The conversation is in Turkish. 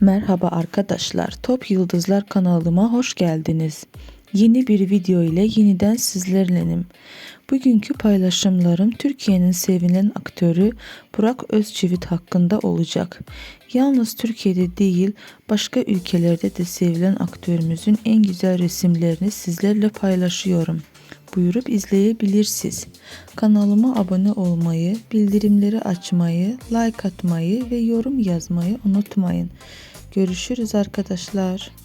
Merhaba arkadaşlar. Top Yıldızlar kanalıma hoş geldiniz. Yeni bir video ile yeniden sizlerlenim. Bugünkü paylaşımlarım Türkiye'nin sevilen aktörü Burak Özçivit hakkında olacak. Yalnız Türkiye'de değil, başka ülkelerde de sevilen aktörümüzün en güzel resimlerini sizlerle paylaşıyorum. Buyurup izleyebilirsiniz. Kanalıma abone olmayı, bildirimleri açmayı, like atmayı ve yorum yazmayı unutmayın. Görüşürüz arkadaşlar.